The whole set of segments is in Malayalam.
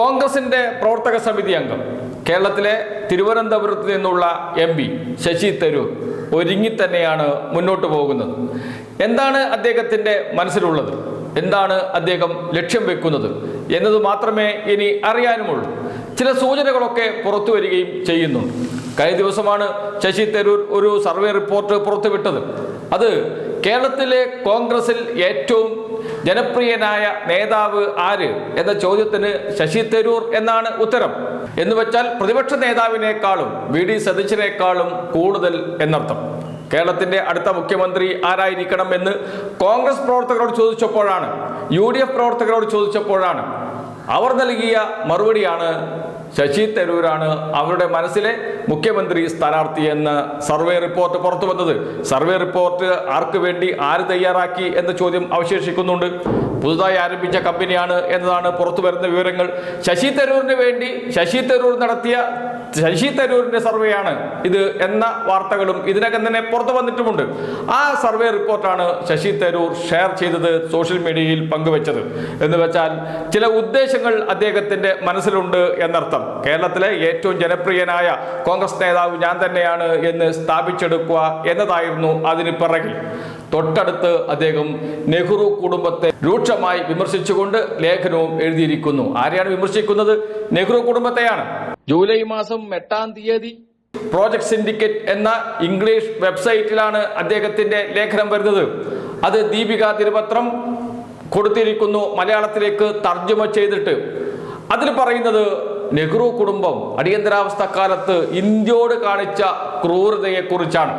കോൺഗ്രസിന്റെ പ്രവർത്തക സമിതി അംഗം കേരളത്തിലെ തിരുവനന്തപുരത്ത് നിന്നുള്ള എം പി ശശി തരൂർ ഒരുങ്ങി തന്നെയാണ് മുന്നോട്ട് പോകുന്നത്. എന്താണ് അദ്ദേഹത്തിന്റെ മനസ്സിലുള്ളത്? എന്താണ് അദ്ദേഹം ലക്ഷ്യം വെക്കുന്നത് എന്നത് മാത്രമേ ഇനി അറിയാനുമുള്ളൂ. ചില സൂചനകളൊക്കെ പുറത്തു വരികയും ചെയ്യുന്നുണ്ട് കഴിഞ്ഞ ദിവസമാണ് ശശി തരൂർ ഒരു സർവേ റിപ്പോർട്ട് പുറത്തുവിട്ടത്. അത് കേരളത്തിലെ കോൺഗ്രസിൽ ഏറ്റവും ജനപ്രിയനായ നേതാവ് ആര് എന്ന ചോദ്യത്തിന് ശശി തരൂർ എന്നാണ് ഉത്തരം. എന്ന് വെച്ചാൽ പ്രതിപക്ഷ നേതാവിനേക്കാളും വി ഡി സതീശനേക്കാളും കൂടുതൽ എന്നർത്ഥം. കേരളത്തിന്റെ അടുത്ത മുഖ്യമന്ത്രി ആരായിരിക്കണം എന്ന് കോൺഗ്രസ് പ്രവർത്തകരോട് ചോദിച്ചപ്പോഴാണ് യു ഡി എഫ് പ്രവർത്തകരോട് ചോദിച്ചപ്പോഴാണ്. അവർ നൽകിയ മറുപടിയാണ് ശശി തരൂരാണ് അവരുടെ മനസ്സിലെ മുഖ്യമന്ത്രി സ്ഥാനാർത്ഥി എന്ന് സർവേ റിപ്പോർട്ട് പുറത്തു വന്നത്. സർവേ റിപ്പോർട്ട് ആർക്ക് വേണ്ടി ആര് തയ്യാറാക്കി എന്ന ചോദ്യം അവശേഷിക്കുന്നുണ്ട്. പുതുതായി ആരംഭിച്ച കമ്പനിയാണ് എന്നതാണ് പുറത്തു വരുന്ന വിവരങ്ങൾ. ശശി തരൂരിന് വേണ്ടി ശശി തരൂർ നടത്തിയ ശശി തരൂരിന്റെ സർവേയാണ് ഇത് എന്ന വാർത്തകളും ഇതിനകം തന്നെ പുറത്തു വന്നിട്ടുമുണ്ട്. ആ സർവേ റിപ്പോർട്ടാണ് ശശി തരൂർ ഷെയർ ചെയ്തത് സോഷ്യൽ മീഡിയയിൽ പങ്കുവച്ചത്. എന്ന് വെച്ചാൽ ചില ഉദ്ദേശങ്ങൾ അദ്ദേഹത്തിന്റെ മനസ്സിലുണ്ട് എന്നർത്ഥം. കേരളത്തിലെ ഏറ്റവും ജനപ്രിയനായ കോൺഗ്രസ് നേതാവ് ഞാൻ തന്നെയാണ് എന്ന് സ്ഥാപിച്ചെടുക്കുക എന്നതായിരുന്നു അതിന് പിറകിൽ. തൊട്ടടുത്ത് അദ്ദേഹം നെഹ്റു കുടുംബത്തെ രൂക്ഷമായി വിമർശിച്ചുകൊണ്ട് ലേഖനവും എഴുതിയിരിക്കുന്നു. ആരെയാണ് വിമർശിക്കുന്നത്? നെഹ്റു കുടുംബത്തെയാണ്. ജൂലൈ മാസം എട്ടാം തീയതി. പ്രോജക്ട് സിൻഡിക്കേറ്റ് എന്ന ഇംഗ്ലീഷ് വെബ്സൈറ്റിലാണ് അദ്ദേഹത്തിന്റെ ലേഖനം വരുന്നത്. അത് ദീപിക തിരുപത്രം കൊടുത്തിരിക്കുന്നു മലയാളത്തിലേക്ക് തർജമ ചെയ്തിട്ട്. അതിൽ പറയുന്നത് നെഹ്റു കുടുംബം അടിയന്തരാവസ്ഥ കാലത്ത് ഇന്ത്യയോട് കാണിച്ച ക്രൂരതയെക്കുറിച്ചാണ്.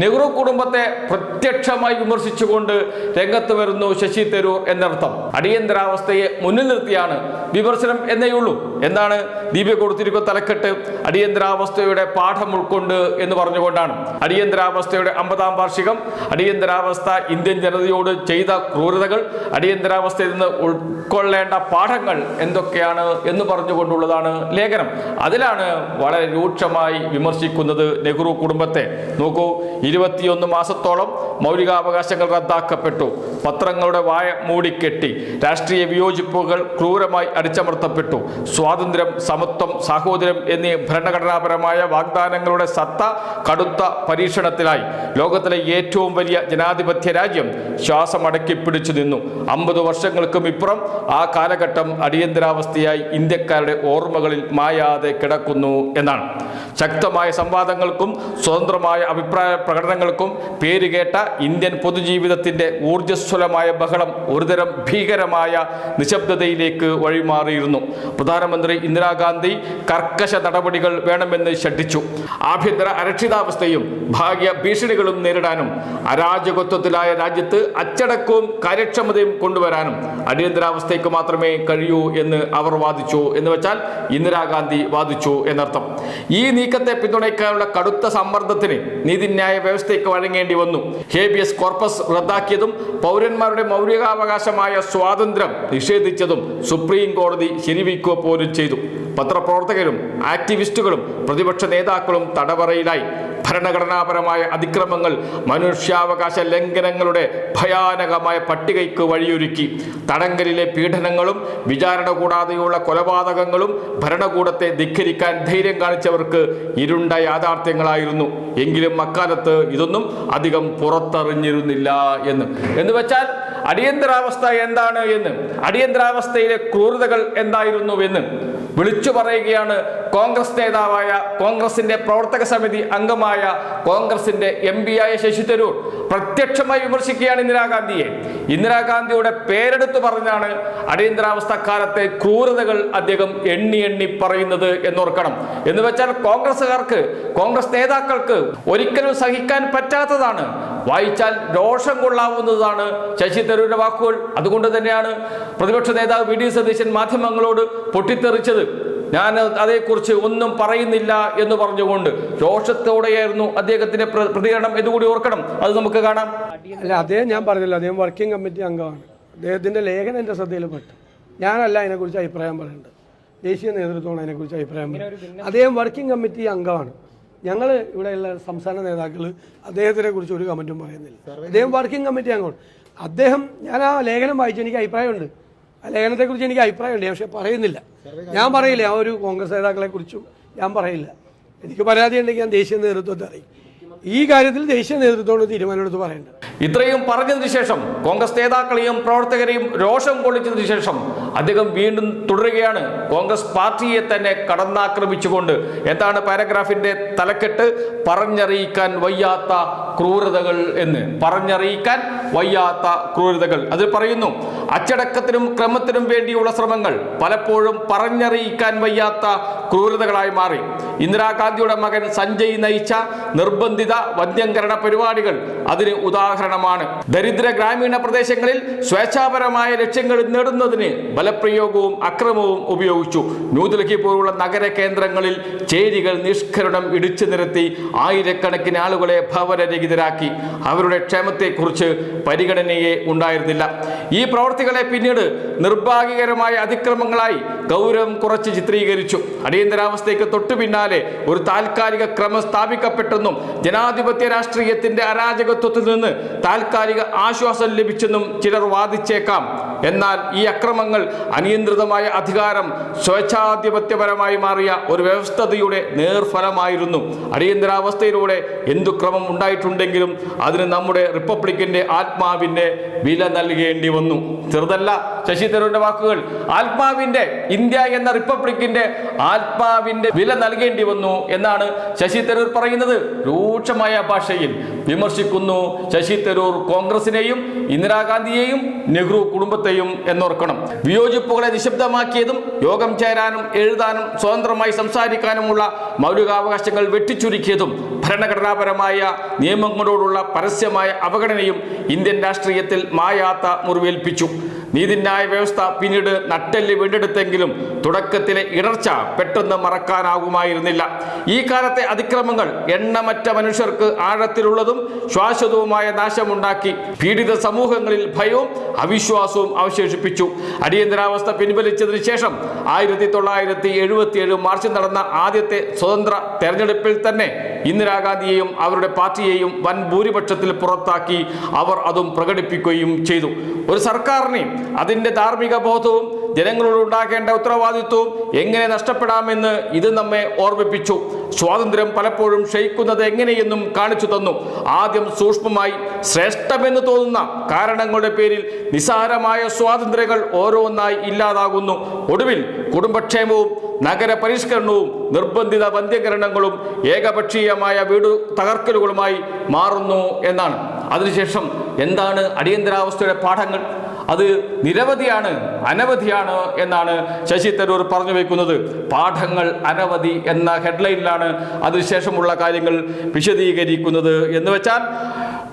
നെഹ്റു കുടുംബത്തെ പ്രത്യക്ഷമായി വിമർശിച്ചുകൊണ്ട് രംഗത്ത് വരുന്നു ശശി തരൂർ എന്നർത്ഥം. അടിയന്തരാവസ്ഥയെ മുന്നിൽ നിർത്തിയാണ് വിമർശനം എന്നേയുള്ളൂ. എന്താണ് ദീപ്യ കൊടുത്തിരിക്കുന്ന തലക്കെട്ട് അടിയന്തരാവസ്ഥയുടെ പാഠം ഉൾക്കൊണ്ട് എന്ന് പറഞ്ഞുകൊണ്ടാണ്. അടിയന്തരാവസ്ഥയുടെ അമ്പതാം വാർഷികം അടിയന്തരാവസ്ഥ ഇന്ത്യൻ ജനതയോട് ചെയ്ത ക്രൂരതകൾ അടിയന്തരാവസ്ഥയിൽ നിന്ന് ഉൾക്കൊള്ളേണ്ട പാഠങ്ങൾ എന്തൊക്കെയാണ് എന്ന് പറഞ്ഞുകൊണ്ടുള്ളതാണ് ലേഖനം. അതിലാണ് വളരെ രൂക്ഷമായി വിമർശിക്കുന്നത് നെഹ്റു കുടുംബത്തെ. നോക്കൂ ഇരുപത്തിയൊന്ന് മാസത്തോളം മൗലികാവകാശങ്ങൾ റദ്ദാക്കപ്പെട്ടു. പത്രങ്ങളുടെ വായ മൂടിക്കെട്ടി. രാഷ്ട്രീയ വിയോജിപ്പുകൾ ക്രൂരമായി അടിച്ചമർത്തപ്പെട്ടു. സ്വാതന്ത്ര്യം സമത്വം സാഹോദര്യം എന്നീ ഭരണഘടനാപരമായ വാഗ്ദാനങ്ങളുടെ സത്ത കടുത്ത പരീക്ഷണത്തിലായി. ലോകത്തിലെ ഏറ്റവും വലിയ ജനാധിപത്യ രാജ്യം ശ്വാസം അടക്കി പിടിച്ചു നിന്നു. അമ്പത് വർഷങ്ങൾക്കും ഇപ്പുറം ആ കാലഘട്ടം അടിയന്തരാവസ്ഥയായി ഇന്ത്യക്കാരുടെ ഓർമ്മകളിൽ മായാതെ കിടക്കുന്നു എന്നാണ്. ശക്തമായ സംവാദങ്ങൾക്കും സ്വതന്ത്രമായ അഭിപ്രായ പ്രകടനങ്ങൾക്കും പേരുകേട്ട ഇന്ത്യൻ പൊതുജീവിതത്തിന്റെ ഊർജസ്വലമായ ബഹളം ഒരുതരം ഭീകരമായ നിശബ്ദതയിലേക്ക് വഴിമാറിയിരുന്നു. പ്രധാനമന്ത്രി ഇന്ദിരാഗാന്ധി കർക്കശ നടപടികൾ വേണമെന്ന് ഷഠിച്ചു ആഭ്യന്തര അരക്ഷിതാവസ്ഥയും ഭാഗ്യ ഭീഷണികളും നേരിടാനും അരാജകത്വത്തിലായ രാജ്യത്ത് അച്ചടക്കവും കാര്യക്ഷമതയും കൊണ്ടുവരാനും അടിയന്തരാവസ്ഥയ്ക്ക് മാത്രമേ കഴിയൂ എന്ന് അവർ വാദിച്ചു എന്ന് വെച്ചാൽ ഇന്ദിരാഗാന്ധി വാദിച്ചു എന്നർത്ഥം. ഈ നീക്കത്തെ പിന്തുണയ്ക്കാനുള്ള കടുത്ത സമ്മർദ്ദത്തിന് നീതിന്യായ വ്യവസ്ഥയ്ക്ക് വഴങ്ങേണ്ടി വന്നു. ഹേബിയസ് കോർപ്പസ് റദ്ദാക്കിയതും പൗരന്മാരുടെ മൗലികാവകാശമായ സ്വാതന്ത്ര്യം നിഷേധിച്ചതും സുപ്രീം കോടതി ശരിവയ്ക്കുക പോലും ചെയ്തു. പത്രപ്രവർത്തകരും ആക്ടിവിസ്റ്റുകളും പ്രതിപക്ഷ നേതാക്കളും തടവറയിലായി. ഭരണഘടനാപരമായ അതിക്രമങ്ങൾ മനുഷ്യാവകാശ ലംഘനങ്ങളുടെ ഭയാനകമായ പട്ടികയ്ക്ക് വഴിയൊരുക്കി. തടങ്കലിലെ പീഡനങ്ങളും വിചാരണ കൂടാതെയുള്ള കൊലപാതകങ്ങളും ഭരണകൂടത്തെ ധിക്കരിക്കാൻ ധൈര്യം കാണിച്ചവർക്ക് ഇരുണ്ട യാഥാർത്ഥ്യങ്ങളായിരുന്നു. എങ്കിലും അക്കാലത്ത് ഇതൊന്നും അധികം പുറത്തറിഞ്ഞിരുന്നില്ല എന്ന്. എന്ന് വെച്ചാൽ അടിയന്തരാവസ്ഥ എന്താണ് എന്ന്? അടിയന്തരാവസ്ഥയിലെ ക്രൂരതകൾ എന്തായിരുന്നു എന്ന് വിളിച്ചു പറയുകയാണ് കോൺഗ്രസ് നേതാവായ കോൺഗ്രസിന്റെ പ്രവർത്തക സമിതി അംഗമായ കോൺഗ്രസിന്റെ എം ആയ ശശി തരൂർ പ്രത്യക്ഷമായി വിമർശിക്കുകയാണ് ഇന്ദിരാഗാന്ധിയെ. ഇന്ദിരാഗാന്ധിയുടെ പേരെടുത്തു പറഞ്ഞാണ് അടിയന്തരാവസ്ഥ കാലത്തെ ക്രൂരതകൾ അദ്ദേഹം എണ്ണി എണ്ണി പറയുന്നത് എന്നോർക്കണം. എന്ന് വെച്ചാൽ കോൺഗ്രസ്സുകാർക്ക് കോൺഗ്രസ് നേതാക്കൾക്ക് ഒരിക്കലും സഹിക്കാൻ പറ്റാത്തതാണ്. വായിച്ചാൽ രോഷം കൊള്ളാവുന്നതാണ് ശശി തരൂരിന്റെ വാക്കുകൾ. അതുകൊണ്ട് തന്നെയാണ് പ്രതിപക്ഷ നേതാവ് വി ഡി സതീശൻ മാധ്യമങ്ങളോട് പൊട്ടിത്തെറിച്ചത്. ഞാൻ അതേക്കുറിച്ച് ഒന്നും പറയുന്നില്ല എന്ന് പറഞ്ഞുകൊണ്ട് രോഷത്തോടെയായിരുന്നു അദ്ദേഹത്തിന്റെ പ്ര- പ്രതികരണം എന്നുകൂടി ഓർക്കണം. അത് നമുക്ക് കാണാം. അല്ല അദ്ദേഹം ഞാൻ പറഞ്ഞല്ലോ അദ്ദേഹം വർക്കിംഗ് കമ്മിറ്റി അംഗമാണ്. അദ്ദേഹത്തിന്റെ ലേഖനം എന്റെ ശ്രദ്ധയിൽപ്പെട്ടു. ഞാനല്ല അതിനെക്കുറിച്ച് അഭിപ്രായം പറയുന്നത് ദേശീയ നേതൃത്വമാണ് അതിനെക്കുറിച്ച് അഭിപ്രായം പറയുന്നത് അദ്ദേഹം വർക്കിംഗ് കമ്മിറ്റി അംഗമാണ്. ഞങ്ങൾ ഇവിടെയുള്ള സംസ്ഥാന നേതാക്കൾ അദ്ദേഹത്തിനെ കുറിച്ച് ഒരു കമന്റും പറയുന്നില്ല. അദ്ദേഹം വർക്കിംഗ് കമ്മിറ്റി അംഗമാണ്. അദ്ദേഹം ഞാൻ ആ ലേഖനം വായിച്ചു എനിക്ക് അഭിപ്രായമുണ്ട്. ആ ലേഖനത്തെക്കുറിച്ച് എനിക്ക് അഭിപ്രായമുണ്ട്. പക്ഷെ പറയുന്നില്ല. ഞാൻ പറയില്ല. ആ ഒരു കോൺഗ്രസ് നേതാക്കളെ കുറിച്ചും ഞാൻ പറയില്ല. എനിക്ക് പരാതി ഉണ്ടെങ്കിൽ ഞാൻ ദേശീയ നേതൃത്വത്തെ അറിയും ഈ കാര്യത്തിൽ ദേശീയ നേതൃത്വത്തോട് തീരുമാനമെടുത്ത് പറയേണ്ടത്. ഇത്രയും പറഞ്ഞതിനു ശേഷം കോൺഗ്രസ് നേതാക്കളെയും പ്രവർത്തകരെയും രോഷം കൊള്ളിച്ചതിനു ശേഷം അദ്ദേഹം വീണ്ടും തുടരുകയാണ്. കോൺഗ്രസ് പാർട്ടിയെ തന്നെ കടന്നാക്രമിച്ചുകൊണ്ട് എന്താണ് പാരഗ്രാഫിന്റെ തലക്കെട്ട്? പറഞ്ഞറിയിക്കാൻ വയ്യാത്ത ക്രൂരതകൾ എന്ന്. പറഞ്ഞറിയിക്കാൻ വയ്യാത്ത ക്രൂരതകൾ. അതിൽ പറയുന്നു അച്ചടക്കത്തിനും ക്രമത്തിനും വേണ്ടിയുള്ള ശ്രമങ്ങൾ പലപ്പോഴും പറഞ്ഞറിയിക്കാൻ വയ്യാത്ത ക്രൂരതകളായി മാറി. ഇന്ദിരാഗാന്ധിയുടെ മകൻ സഞ്ജയ് നയിച്ച നിർബന്ധിത വന്ധ്യംകരണ പരിപാടികൾ. അതിന് ഉദാഹരണമാണ്. ദരിദ്ര ഗ്രാമീണ പ്രദേശങ്ങളിൽ സ്വേച്ഛാപരമായ ലക്ഷ്യങ്ങൾ നേടുന്നതിന് ബലപ്രയോഗവും അക്രമവും ഉപയോഗിച്ചു. ന്യൂഡൽഹി പോലുള്ള നഗര കേന്ദ്രങ്ങളിൽ ചേരികൾ നിഷ്കരണം ഇടിച്ചു നിരത്തി ആയിരക്കണക്കിന് ആളുകളെ ഭവനരഹിതരാക്കി. അവരുടെ ക്ഷേമത്തെക്കുറിച്ച് പരിഗണനയെ ഉണ്ടായിരുന്നില്ല. ഈ പ്രവർത്തികളെ പിന്നീട് നിർഭാഗ്യകരമായ അതിക്രമങ്ങളായി ഗൗരവം കുറച്ച് ചിത്രീകരിച്ചു. അടിയന്തരാവസ്ഥയ്ക്ക് തൊട്ടു പിന്നാലെ ഒരു താൽക്കാലിക ക്രമം സ്ഥാപിക്കപ്പെട്ടെന്നും ജനാധിപത്യ രാഷ്ട്രീയത്തിന്റെ അരാജകത്വത്തിൽ നിന്ന് താൽക്കാലിക ആശ്വാസം ലഭിച്ചെന്നും ചിലർ വാദിച്ചേക്കാം. എന്നാൽ ഈ അക്രമങ്ങൾ അനിയന്ത്രിതമായ അധികാരം സ്വേച്ഛാധിപത്യപരമായി മാറിയ ഒരു വ്യവസ്ഥതയുടെ നേർഫലമായിരുന്നു. അടിയന്തരാവസ്ഥയിലൂടെ എന്തു ക്രമം ഉണ്ടായിട്ടുണ്ടെങ്കിലും അതിന് നമ്മുടെ റിപ്പബ്ലിക്കിന്റെ ആത്മാവിന്റെ വില നൽകേണ്ടി വന്നു. ചെറുതല്ല ശശി തരൂരിന്റെ വാക്കുകൾ ആത്മാവിന്റെ ഇന്ത്യ എന്ന റിപ്പബ്ലിക്കിന്റെ ആത്മാവിന്റെ വില നൽകേണ്ടി വന്നു എന്നാണ് ശശി തരൂർ പറയുന്നത്. രൂക്ഷമായ ഭാഷയിൽ വിമർശിക്കുന്നു ശശി തരൂർ കോൺഗ്രസിനെയും ഇന്ദിരാഗാന്ധിയെയും നെഹ്റു കുടുംബത്തെയും എന്നോർക്കണം. വിയോജിപ്പുകളെ നിശബ്ദമാക്കിയതും യോഗം ചേരാനും എഴുതാനും സ്വതന്ത്രമായി സംസാരിക്കാനുമുള്ള മൗലികാവകാശങ്ങൾ വെട്ടിച്ചുരുക്കിയതും ഭരണഘടനാപരമായ നിയമങ്ങളോടുള്ള പരസ്യമായ അവഗണനയും ഇന്ത്യൻ രാഷ്ട്രീയത്തിൽ മായാത്ത മുറിവേൽപ്പിച്ചു. നീതിന്യായ വ്യവസ്ഥ പിന്നീട് നട്ടെല്ല് വീണ്ടെടുത്തെങ്കിലും തുടക്കത്തിലെ ഇടർച്ച പെട്ടെന്ന് മറക്കാനാകുമായിരുന്നില്ല. ഈ കാലത്തെ അതിക്രമങ്ങൾ എണ്ണമറ്റ മനുഷ്യർക്ക് ആഴത്തിലുള്ളതും ശ്വാശ്വതവുമായ നാശമുണ്ടാക്കി പീഡിത സമൂഹങ്ങളിൽ ഭയവും അവിശ്വാസവും അവശേഷിപ്പിച്ചു. അടിയന്തരാവസ്ഥ പിൻവലിച്ചതിന് ശേഷം ആയിരത്തി തൊള്ളായിരത്തി മാർച്ചിൽ നടന്ന ആദ്യത്തെ സ്വതന്ത്ര തെരഞ്ഞെടുപ്പിൽ തന്നെ ഇന്ദിരാഗാന്ധിയെയും അവരുടെ പാർട്ടിയെയും വൻ ഭൂരിപക്ഷത്തിൽ പുറത്താക്കി അവർ അതും പ്രകടിപ്പിക്കുകയും ചെയ്തു. ഒരു സർക്കാരിനെയും അതിന്റെ ധാർമ്മിക ബോധവും ജനങ്ങളോട് ഉണ്ടാക്കേണ്ട ഉത്തരവാദിത്വവും എങ്ങനെ നഷ്ടപ്പെടാമെന്ന് ഇത് നമ്മെ ഓർമ്മിപ്പിച്ചു. സ്വാതന്ത്ര്യം പലപ്പോഴും ക്ഷയിക്കുന്നത് എങ്ങനെയെന്നും കാണിച്ചു തന്നു. ആദ്യം സൂക്ഷ്മമായി ശ്രേഷ്ഠമെന്ന് തോന്നുന്ന കാരണങ്ങളുടെ പേരിൽ നിസ്സാരമായ സ്വാതന്ത്ര്യങ്ങൾ ഓരോന്നായി ഇല്ലാതാകുന്നു. ഒടുവിൽ കുടുംബക്ഷേമവും നഗര പരിഷ്കരണവും നിർബന്ധിത വന്ധ്യകരണങ്ങളും ഏകപക്ഷീയമായ വീട് തകർക്കലുകളുമായി മാറുന്നു എന്നാണ്. അതിനുശേഷം എന്താണ് അടിയന്തരാവസ്ഥയുടെ പാഠങ്ങൾ? അത് നിരവധിയാണ് അനവധിയാണ് എന്നാണ് ശശി തരൂർ പറഞ്ഞു വെക്കുന്നത്. പാഠങ്ങൾ അനവധി എന്ന ഹെഡ്ലൈനിലാണ് അതിനുശേഷമുള്ള കാര്യങ്ങൾ വിശദീകരിക്കുന്നത് എന്ന് വെച്ചാൽ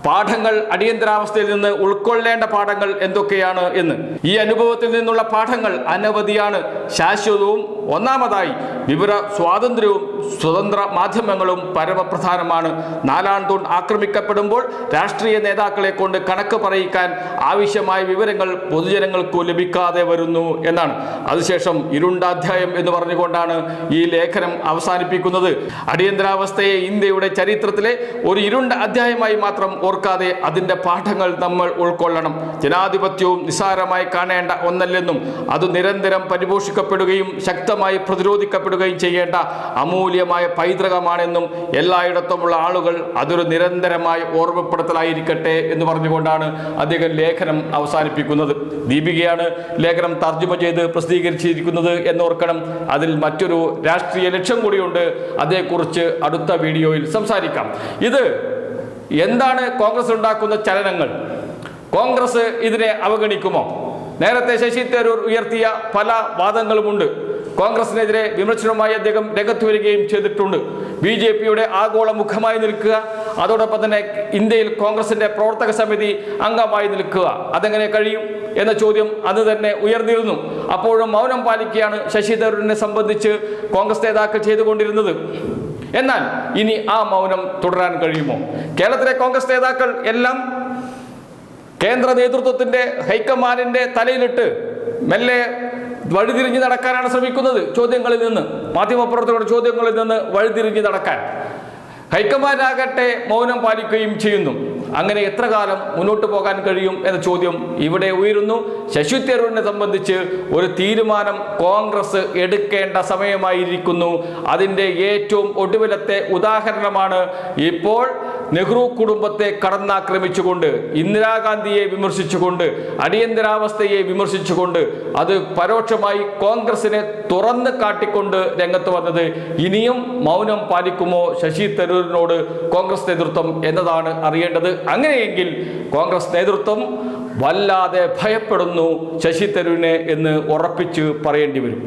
പാഠങ്ങൾ അടിയന്തരാവസ്ഥയിൽ നിന്ന് ഉൾക്കൊള്ളേണ്ട പാഠങ്ങൾ എന്തൊക്കെയാണ് എന്ന്. ഈ അനുഭവത്തിൽ നിന്നുള്ള പാഠങ്ങൾ അനവധിയാണ്. ശാശ്വതവും ഒന്നാമതായി വിവര സ്വാതന്ത്ര്യവും സ്വതന്ത്ര മാധ്യമങ്ങളും പരമപ്രധാനമാണ്. നാലാം തൂൺ ആക്രമിക്കപ്പെടുമ്പോൾ രാഷ്ട്രീയ നേതാക്കളെ കൊണ്ട് കണക്ക് പറയിക്കാൻ ആവശ്യമായ വിവരങ്ങൾ പൊതുജനങ്ങൾക്ക് ലഭിക്കാതെ വരുന്നു എന്നാണ്. അതിനുശേഷം ഇരുണ്ടാധ്യായം എന്ന് പറഞ്ഞുകൊണ്ടാണ് ഈ ലേഖനം അവസാനിപ്പിക്കുന്നത്. അടിയന്തരാവസ്ഥയെ ഇന്ത്യയുടെ ചരിത്രത്തിലെ ഒരു ഇരുണ്ട അധ്യായമായി മാത്രം ഓർക്കാതെ അതിന്റെ പാഠങ്ങൾ നമ്മൾ ഉൾക്കൊള്ളണം. ജനാധിപത്യവും നിസ്സാരമായി കാണേണ്ട ഒന്നല്ലെന്നും അത് നിരന്തരം പരിപോഷിക്കപ്പെടുകയും ശക്തമായി പ്രതിരോധിക്കപ്പെടുകയും ചെയ്യേണ്ട അമൂല്യമായ പൈതൃകമാണെന്നും എല്ലായിടത്തുമുള്ള ആളുകൾ അതൊരു നിരന്തരമായ ഓർമ്മപ്പെടുത്തലായിരിക്കട്ടെ എന്ന് പറഞ്ഞുകൊണ്ടാണ് അദ്ദേഹം ലേഖനം അവസാനിപ്പിക്കുന്നത്. ദീപികയാണ് ലേഖനം തർജമ ചെയ്ത് പ്രസിദ്ധീകരിച്ചിരിക്കുന്നത് എന്നോർക്കണം. അതിൽ മറ്റൊരു രാഷ്ട്രീയ ലക്ഷ്യം കൂടിയുണ്ട്. അതേക്കുറിച്ച് അടുത്ത വീഡിയോയിൽ സംസാരിക്കാം. ഇത് എന്താണ് കോൺഗ്രസ് ഉണ്ടാക്കുന്ന ചലനങ്ങൾ? കോൺഗ്രസ് ഇതിനെ അവഗണിക്കുമോ? നേരത്തെ ശശി തരൂർ ഉയർത്തിയ പല വാദങ്ങളുമുണ്ട്. കോൺഗ്രസിനെതിരെ വിമർശനവുമായി അദ്ദേഹം രംഗത്ത് വരികയും ചെയ്തിട്ടുണ്ട്. ബി ജെ പിയുടെ ആഗോള മുഖമായി നിൽക്കുക അതോടൊപ്പം തന്നെ ഇന്ത്യയിൽ കോൺഗ്രസിന്റെ പ്രവർത്തക സമിതി അംഗമായി നിൽക്കുക. അതെങ്ങനെ കഴിയും എന്ന ചോദ്യം അന്ന് തന്നെ ഉയർന്നിരുന്നു. അപ്പോഴും മൗനം പാലിക്കുകയാണ് ശശി തരൂരിനെ സംബന്ധിച്ച് കോൺഗ്രസ് നേതാക്കൾ ചെയ്തുകൊണ്ടിരുന്നത്. എന്നാൽ ഇനി ആ മൗനം തുടരാൻ കഴിയുമോ? കേരളത്തിലെ കോൺഗ്രസ് നേതാക്കൾ എല്ലാം കേന്ദ്ര നേതൃത്വത്തിന്റെ ഹൈക്കമാൻഡിന്റെ തലയിലിട്ട് മെല്ലെ വഴിതിരിഞ്ഞ് നടക്കാനാണ് ശ്രമിക്കുന്നത്. ചോദ്യങ്ങളിൽ നിന്ന്. മാധ്യമപ്രവർത്തകരുടെ ചോദ്യങ്ങളിൽ നിന്ന് വഴിതിരിഞ്ഞ് നടക്കാൻ. ഹൈക്കമാൻഡാകട്ടെ മൗനം പാലിക്കുകയും ചെയ്യുന്നു. അങ്ങനെ എത്ര കാലം മുന്നോട്ട് പോകാൻ കഴിയും എന്ന ചോദ്യം ഇവിടെ ഉയരുന്നു. ശശി തരൂരിനെ സംബന്ധിച്ച് ഒരു തീരുമാനം കോൺഗ്രസ് എടുക്കേണ്ട സമയമായിരിക്കുന്നു. അതിന്റെ ഏറ്റവും ഒടുവിലത്തെ ഉദാഹരണമാണ് ഇപ്പോൾ നെഹ്റു കുടുംബത്തെ കടന്നാക്രമിച്ചുകൊണ്ട് ഇന്ദിരാഗാന്ധിയെ വിമർശിച്ചുകൊണ്ട് അടിയന്തരാവസ്ഥയെ വിമർശിച്ചുകൊണ്ട് അത് പരോക്ഷമായി കോൺഗ്രസിനെ തുറന്ന് കാട്ടിക്കൊണ്ട് രംഗത്ത് വന്നത് ഇനിയും മൗനം പാലിക്കുമോ ശശി തരൂരിനോട് കോൺഗ്രസ് നേതൃത്വം എന്നതാണ് അറിയേണ്ടത്. അങ്ങനെയെങ്കിൽ കോൺഗ്രസ് നേതൃത്വം വല്ലാതെ ഭയപ്പെടുന്നു ശശി തരൂരിനെ എന്ന് ഉറപ്പിച്ച് പറയേണ്ടി വരും.